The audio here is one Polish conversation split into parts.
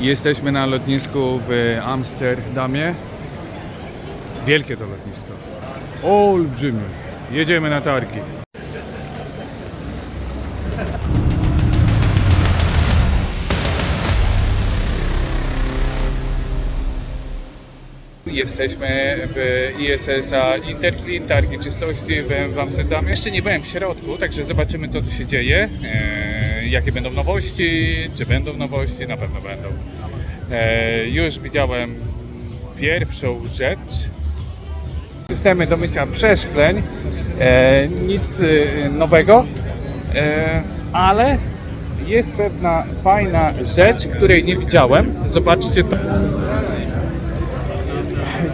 Jesteśmy na lotnisku w Amsterdamie. Wielkie to lotnisko. Olbrzymie. Jedziemy na targi. Jesteśmy w ISS-a Interclean, targi czystości w, Amsterdamie. Jeszcze nie byłem w środku, także zobaczymy co tu się dzieje, e, jakie będą nowości, czy będą nowości, na pewno będą. E, już widziałem pierwszą rzecz. Systemy do mycia przeszkleń, e, nic e, nowego, ale jest pewna fajna rzecz, której nie widziałem. Zobaczcie to.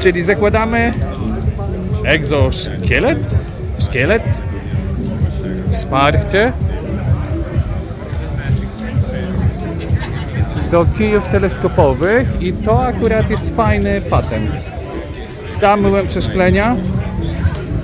Czyli zakładamy egzoszkielet, szkielet, wsparcie do kijów teleskopowych i to akurat jest fajny patent. Sam myłem przeszklenia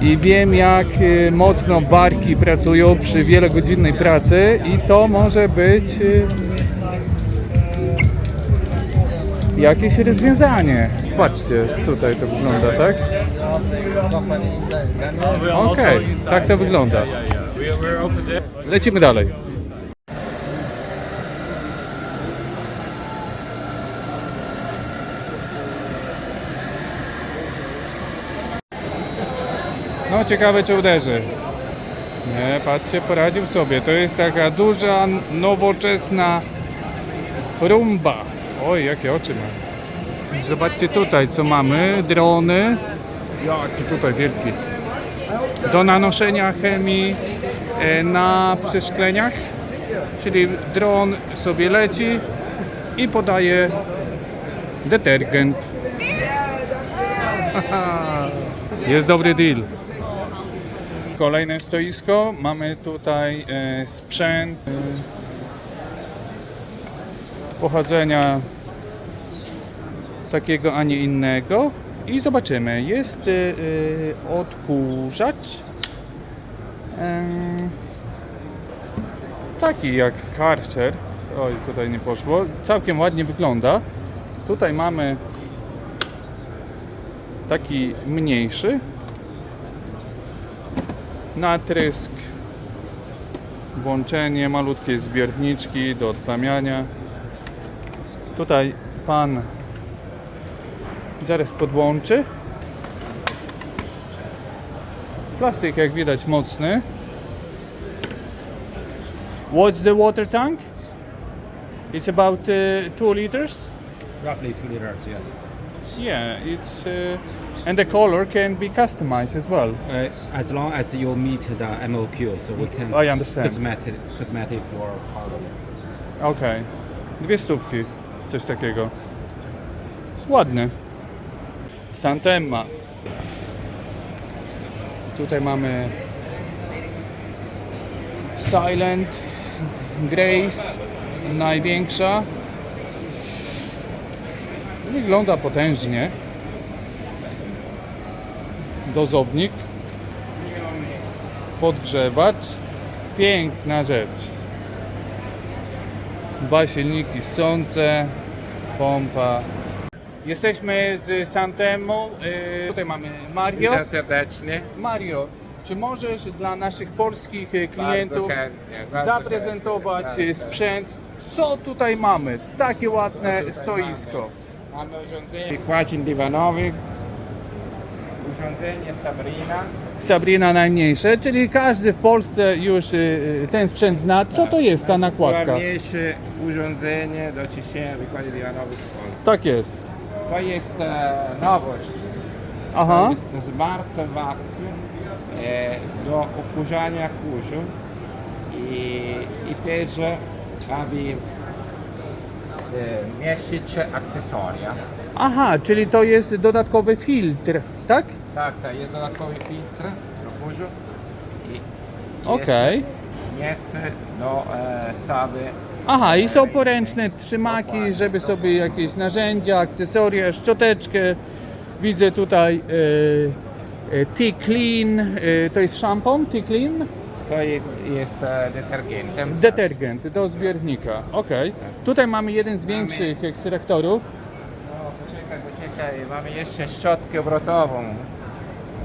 i wiem jak y, mocno barki pracują przy wielogodzinnej pracy i to może być y, jakieś rozwiązanie. Patrzcie, tutaj to wygląda, tak? Okej, tak to wygląda. Lecimy dalej. Ciekawe czy uderzy. Nie, patrzcie, poradził sobie. To jest taka duża, nowoczesna rumba. Oj, jakie oczy ma. Zobaczcie tutaj, co mamy. Drony. Jaki tutaj wielki. Do nanoszenia chemii e, na przeszkleniach. Czyli dron sobie leci i podaje detergent. Jest dobry deal. Kolejne stoisko. Mamy tutaj e, sprzęt e, pochodzenia takiego, a nie innego. I zobaczymy. Jest y, odkurzacz. Taki jak Karcher. Oj, tutaj nie poszło. Całkiem ładnie wygląda. Tutaj mamy taki mniejszy. Natrysk. Włączenie, malutkie zbiorniczki do odplamiania. Tutaj pan zaraz podłączy. Plastik jak widać mocny. What's the water tank? It's about 2 liters. Roughly two liters, yeah. Yeah, it's uh, and the color can be customized as well. Uh, as long as you meet the MOQ, so we can I understand. cosmetic, cosmetic or powder. Okej. Dwie stówki. Coś takiego. Ładny. Santemma. Tutaj mamy Silent Grace największa. Wygląda potężnie. Dozownik. Podgrzewacz. Piękna rzecz. Dwa silniki ssące, pompa. Jesteśmy z Santemu. y, Tutaj mamy Mario. Witam serdecznie. Mario, czy możesz dla naszych polskich y, Bardzo klientów chętnie. bardzo zaprezentować chętnie. sprzęt? Co tutaj mamy? Takie ładne stoisko. Mamy urządzenie kładzin dywanowych, urządzenie Sabrina, Sabrina najmniejsze, czyli każdy w Polsce już y, y, ten sprzęt zna. Co to jest ta nakładka? najmniejsze urządzenie do czyszczenia wykładów w Polsce. Tak jest. To jest e, nowość. Aha. To jest smart vacuum e, do okurzania kurzu i, i też aby e, mieścić akcesoria. Aha, czyli to jest dodatkowy filtr, tak? Tak, tak, jest dodatkowy filtr do kurzu i jest Okej. miejsce do e, stawy Aha, i są poręczne trzymaki, żeby sobie jakieś narzędzia, akcesoria, szczoteczkę. Widzę tutaj e, e, T-Clean, e, to jest szampon T-Clean? to je- jest e, detergentem. Detergent do zbiornika. Okej. Tutaj mamy jeden z większych ekstraktorów. Poczekaj, mamy jeszcze szczotkę obrotową.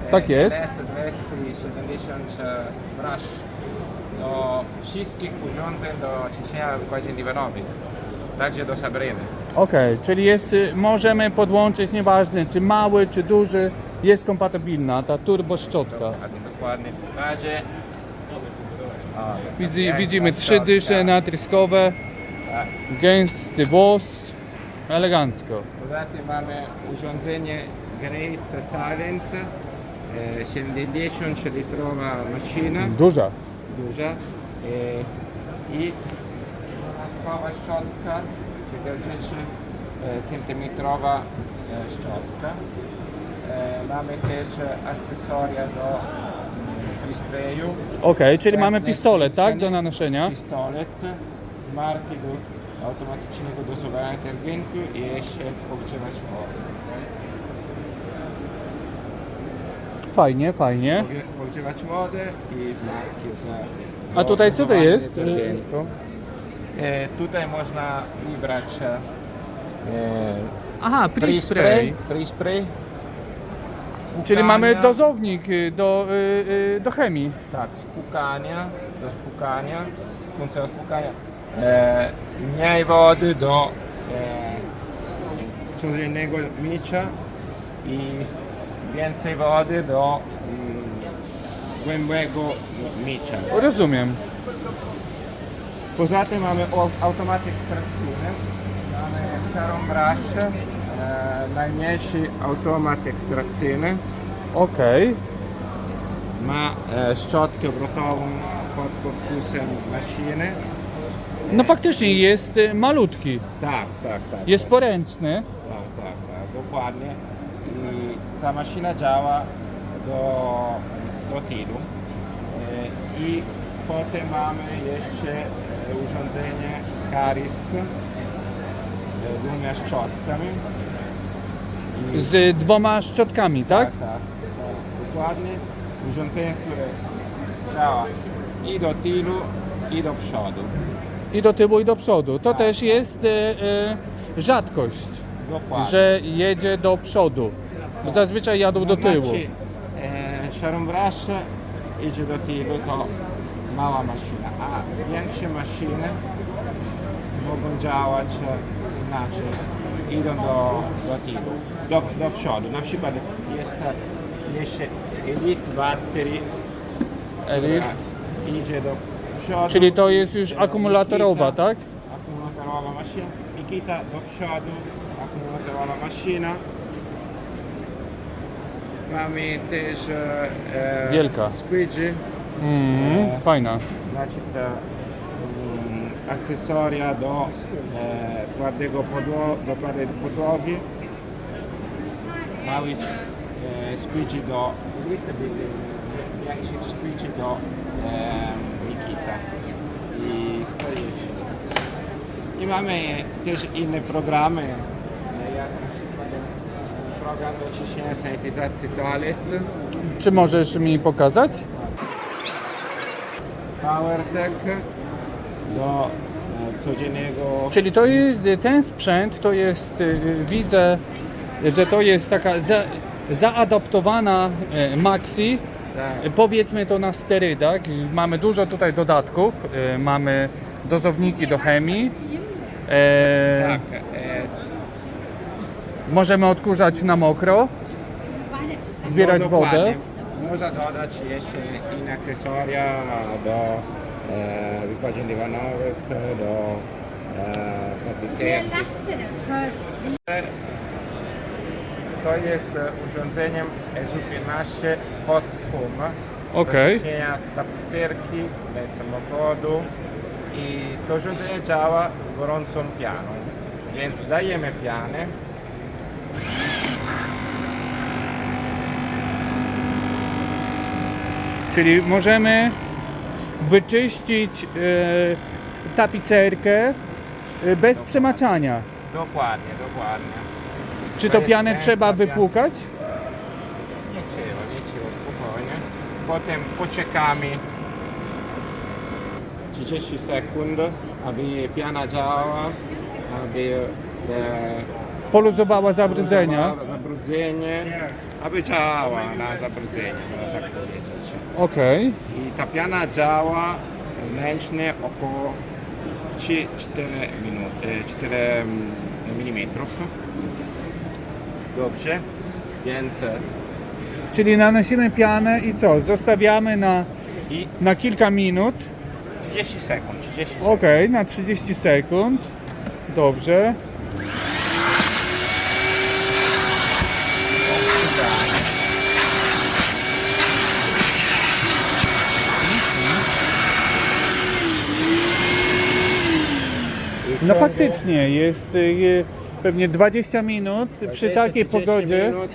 E, Tak jest. 270 brasz do wszystkich urządzeń do czyszczenia wykładzin dywanowych, także do Sabryny. Okej, czyli jest, y, możemy podłączyć, nieważne czy mały, czy duży, jest kompatybilna ta turbo szczotka. Dokładnie, dokładnie w Widzi, piękna widzimy trzy szczotka. dysze natryskowe, Tak. gęsty włos, elegancko. Poza tym mamy urządzenie Grace Silent, e, 70 litrowa maszyna, Duża. duża e, i dodatkowa szczotka, 40 e, centymetrowa e, szczotka. E, mamy też akcesoria do mm, sprayu. Okej, czyli mamy pistolet, tak, do nanoszenia. Pistolet z marki automatycznego dozowania detergentu i jeszcze pogrzewacz wody. Fajnie, fajnie. Pogrzewacz wody i z marki do A tutaj co to jest? E, tutaj można wybrać e, Aha, pre-spray, pre-spray. Czyli mamy dozownik y, do, y, y, do chemii. Tak, spłukania, do spłukania, funkcja spłukania. E, mniej wody do e, codziennego mycia i więcej wody do mm, głębego mycia. Rozumiem. Poza tym mamy o- automat ekstrakcyjny, mamy starą braszę, e, najmniejszy automat ekstrakcyjny. Okej. Ma e, szczotkę obrotową pod korpusem maszyny. No faktycznie jest y, malutki. Tak, tak, tak. Jest poręczny. Tak, tak, tak, dokładnie. I ta maszyna działa do, do tylu. E, I potem mamy jeszcze e, urządzenie Caris z dwoma szczotkami. I- Z dwoma szczotkami, tak? tak, tak, dokładnie. Urządzenie, które działa i do tylu, i do przodu. I do tyłu, i do przodu. To Tak. też jest y, y, rzadkość, Dokładnie. że jedzie do przodu. Zazwyczaj jadą do tyłu. Znaczy, e, szarombrasze idzie do tyłu, to mała maszyna, a większe maszyny mogą działać e, inaczej, idą do, do tyłu, do, do przodu. Na przykład jest e, jeszcze Elite Battery, Elite. idzie do przodu. Czyli to jest już akumulatorowa, tak? Akumulatorowa maszyna. Nikita do przodu, akumulatorowa maszyna. Mamy też e, Wielka. squidgy, Mm, fajna. znaczy te mm, akcesoria do e, twardego podło do twardej podłogi. Mały e, squidgy do większy squidgy do e, Nikita. I co jeszcze? I mamy też inne programy, e, jak program do czyszczenia sanityzacji toalet. Czy możesz mi pokazać? PowerTech do e, codziennego Czyli to jest y, ten sprzęt, to jest, widzę, że to jest taka za, zaadaptowana Maxi, tak, powiedzmy to na sterydach. Mamy dużo tutaj dodatków, y, mamy dozowniki do chemii. E, tak, e, Możemy odkurzać na mokro, zbierać no, wodę. Można dodać jeszcze inne akcesoria do e, wykładzin dywanowych, do e, tapicerki. To jest e, urządzeniem SU15 Hot Foam Okej. do tapicerki, bez samochodu i to urządzenie działa gorącą pianą. Więc dajemy pianę, Czyli możemy wyczyścić e, tapicerkę e, bez przemaczania. dokładnie, dokładnie. Czy To pianę trzeba wypłukać? Nie trzeba, nie trzeba, spokojnie. Potem poczekamy 30 sekund, aby piana działała, aby e, Poluzowała zabrudzenia. poluzowała zabrudzenie, aby działała na zabrudzenie, można tak powiedzieć. Okej. I ta piana działa męcznie około 3-4 minut, 4 mm. Dobrze, więc e, Czyli nanosimy pianę i co? Zostawiamy na, i na kilka minut. 30 sekund, 30 sekund. Okej, na 30 sekund. Dobrze. No faktycznie, jest y, pewnie 20 minut przy 20-30 takiej pogodzie minut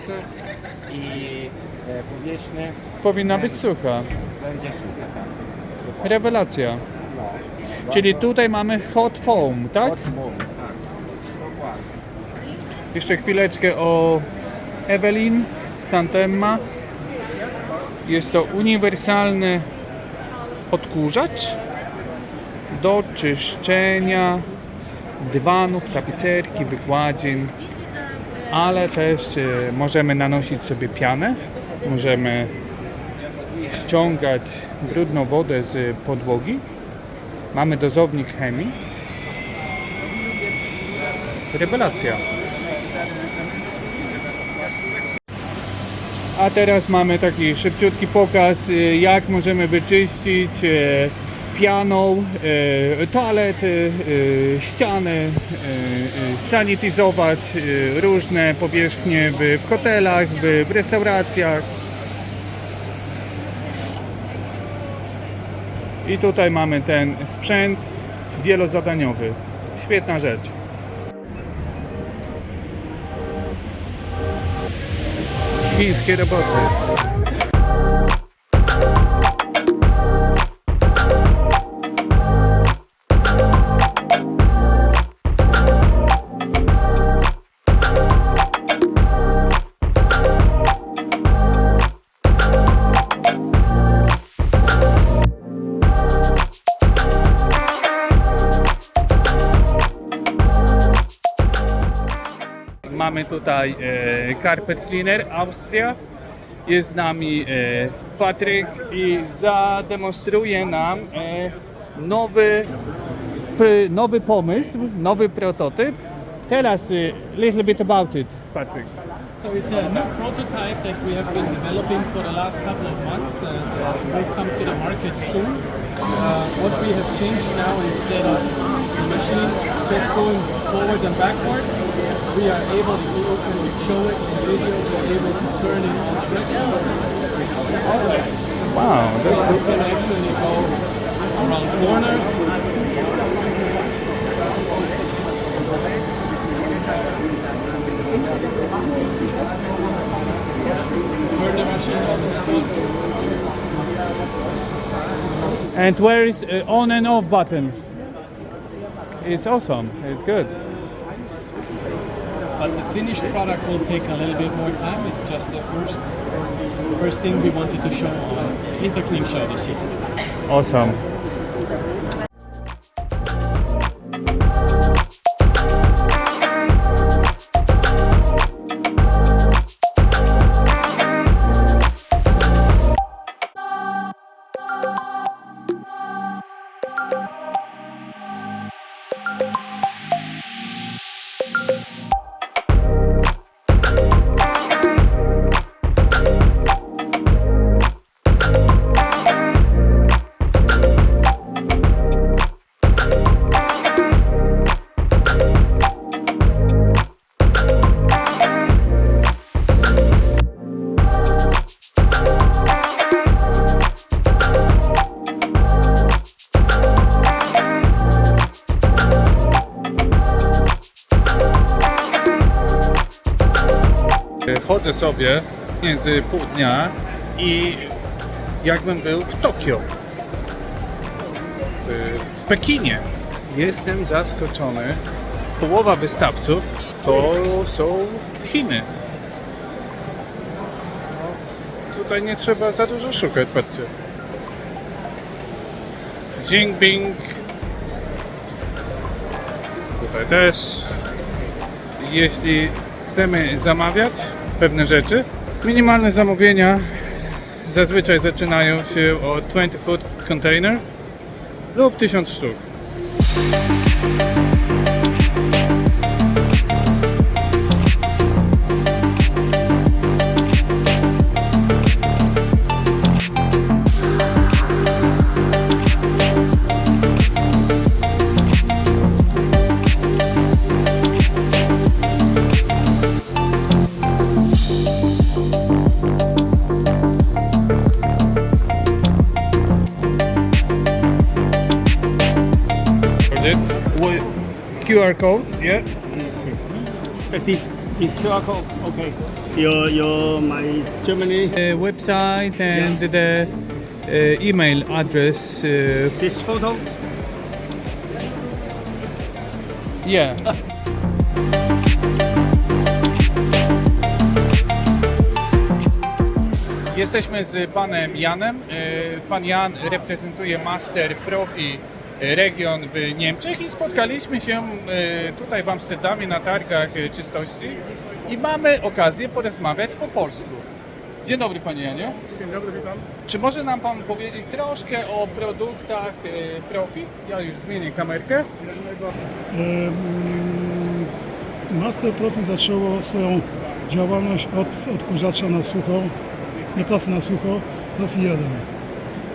I e, powierzchnia powinna być sucha. będzie sucha, tak. Rewelacja. No. Czyli tutaj mamy hot foam, tak? Od tak. Dokładnie. Jeszcze chwileczkę o Evelyn Santemma. Jest to uniwersalny odkurzacz do czyszczenia dywanów, tapicerki, wykładzin, ale też e, możemy nanosić sobie pianę, możemy ściągać brudną wodę z podłogi. Mamy dozownik chemii. Rewelacja. A teraz mamy taki szybciutki pokaz, y, jak możemy wyczyścić e, pianą e, toalety, e, ściany, e, sanityzować różne powierzchnie w, hotelach, w restauracjach. I tutaj mamy ten sprzęt wielozadaniowy. Świetna rzecz. Chińskie roboty. Tutaj e, Carpet Cleaner Austria. Jest z nami e, Patryk i zademonstruje nam e, nowy, nowy pomysł, nowy prototyp. Tell us a little bit about it, Patrick. So it's a new prototype that we have been developing for the last couple of months and uh, will come to the market soon. Uh, what we have changed now instead of the machine just going forward and backwards, we are able to open show it in video, we're able to turn in all directions. Wow, So we can actually go around corners. Turn the machine on the spot. And where is uh, on and off button? It's awesome. It's good. But the finished product will take a little bit more time. It's just the first first thing we wanted to show on Interclean show this year. Awesome. Sobie między pół dnia i jakbym był w Tokio, w Pekinie. Jestem zaskoczony. Połowa wystawców to są Chiny. No, tutaj nie trzeba za dużo szukać, patrzcie. Jingbing. Tutaj też. Jeśli chcemy zamawiać pewne rzeczy, minimalne zamówienia zazwyczaj zaczynają się od 20 foot container lub 1000 sztuk. QR code, yeah. Uh, This this QR code, okay. Your your my Germany. The website and the uh, email address. Uh, This photo. yeah. Jesteśmy z panem Janem. E, Pan Jan reprezentuje Master Profi region w Niemczech i spotkaliśmy się e, tutaj w Amsterdamie na targach e, czystości i mamy okazję porozmawiać po polsku. Dzień dobry panie Janie. Dzień dobry, witam. Czy może nam pan powiedzieć troszkę o produktach e, Profi? Ja już zmienię kamerkę. Em, Master Profi zaczęło swoją działalność od odkurzacza na sucho, nie prasy na sucho, Profi 1.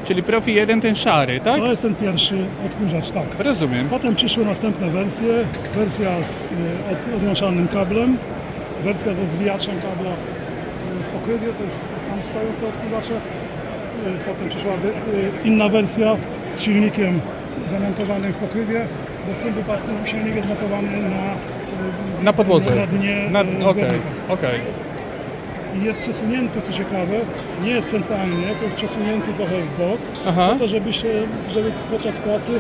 Czyli Profi 1 ten szary, tak? To jest ten pierwszy odkurzacz, tak. Rozumiem. Potem przyszły następne wersje, wersja z od, odłączalnym kablem, wersja ze zwijaczem kabla e, w pokrywie, to jest, tam stoją te odkurzacze. E, Potem przyszła inna wersja z silnikiem zamontowanym w pokrywie, bo w tym wypadku silnik jest montowany na, Na podłodze. na dnie Na, Okej, okej. I jest przesunięty, co ciekawe, nie jest centralnie, to jest przesunięty trochę w bok, Aha. po to, żeby, się, żeby podczas pracy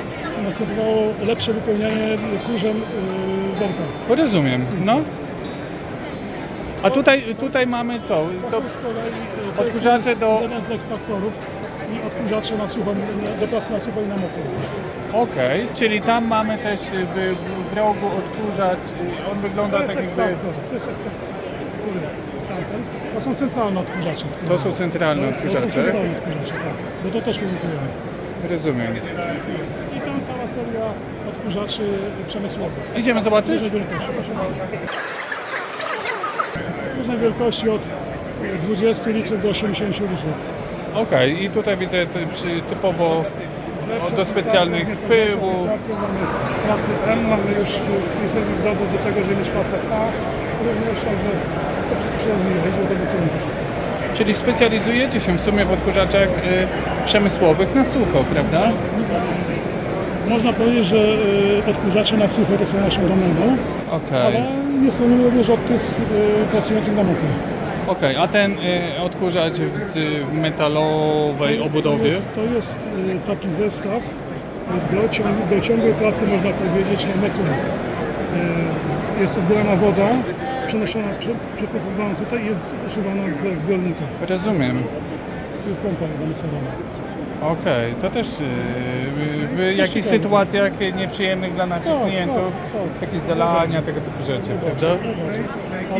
następowało lepsze wypełnianie kurzem yy, worka. Rozumiem, no. A tutaj, tutaj mamy co? To, To z kolei yy, to odkurzacze jest do- jeden z ekstraktorów i odkurzacze na sucho, do pracy na sucho i na mokro. Okej, czyli tam mamy też w, w rogu odkurzacz, on wygląda To jest tak jakby... ekstraktor. To, jest ekstraktor. Są centralne odkurzacze. To są centralne To są odkurzacze. centralne odkurzacze, tak. Bo to też produkujemy. Rozumiem. I tam cała seria odkurzaczy przemysłowych. Idziemy zobaczyć? Różnej wielkości. Różnej wielkości od 20 litrów do 80 litrów. Okej, i tutaj widzę ty- przy, typowo do specjalnych pyłów. klasy M, mamy już w drodze do tego, żeby mieć klasę A. Również także to wszystko się rozwija, idzie do tego kierunku. Czyli specjalizujecie się w sumie w odkurzaczach y, przemysłowych na sucho, prawda? Można powiedzieć, że y, odkurzacze na sucho to są naszą domeną, Okej. ale nie stronimy również od tych y, pracujących na mokro. Okej, a ten y, odkurzacz w, w metalowej obudowie? To jest, to jest y, taki zestaw y, do, ciąg, do ciągłej pracy, można powiedzieć, na mokro. Y, Jest odbierana woda, przenoszona, prze- tutaj i jest usuwana ze zbiornika. Rozumiem. Tu jest pompa zamocowana. Okej, to też y, w, jakichś ciekawe. sytuacjach nieprzyjemnych dla naszych Tak, klientów, tak, tak. jakieś zalania, tego typu rzeczy, prawda? A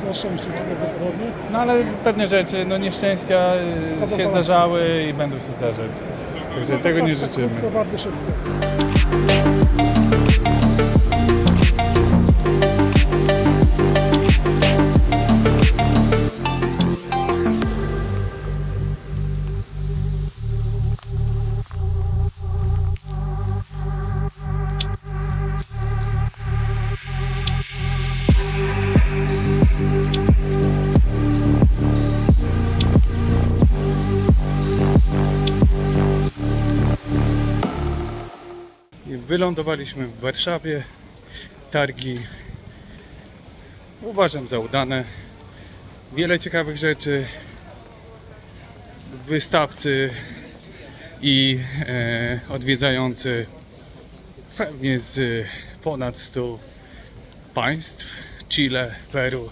coraz częściej to prawdopodobnie. No ale pewne rzeczy, no nieszczęścia y, się zdarzały i będą się zdarzać. Także tego nie życzymy. To bardzo szybko. Wylądowaliśmy w Warszawie. Targi uważam za udane. Wiele ciekawych rzeczy. Wystawcy i e, odwiedzający pewnie z ponad 100 państw. Chile, Peru,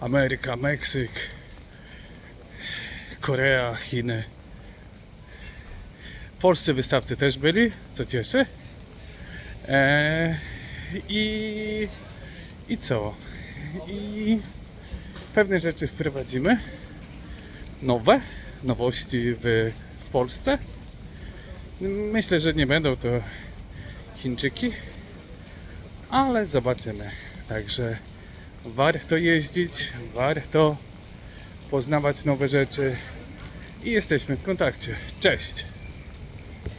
Ameryka, Meksyk, Korea, Chiny. polscy wystawcy też byli, co cieszy. E, I, I co? I pewne rzeczy wprowadzimy. Nowe, nowości w, w Polsce. Myślę, że nie będą to Chińczyki, ale zobaczymy. Także warto jeździć, warto poznawać nowe rzeczy i jesteśmy w kontakcie. Cześć!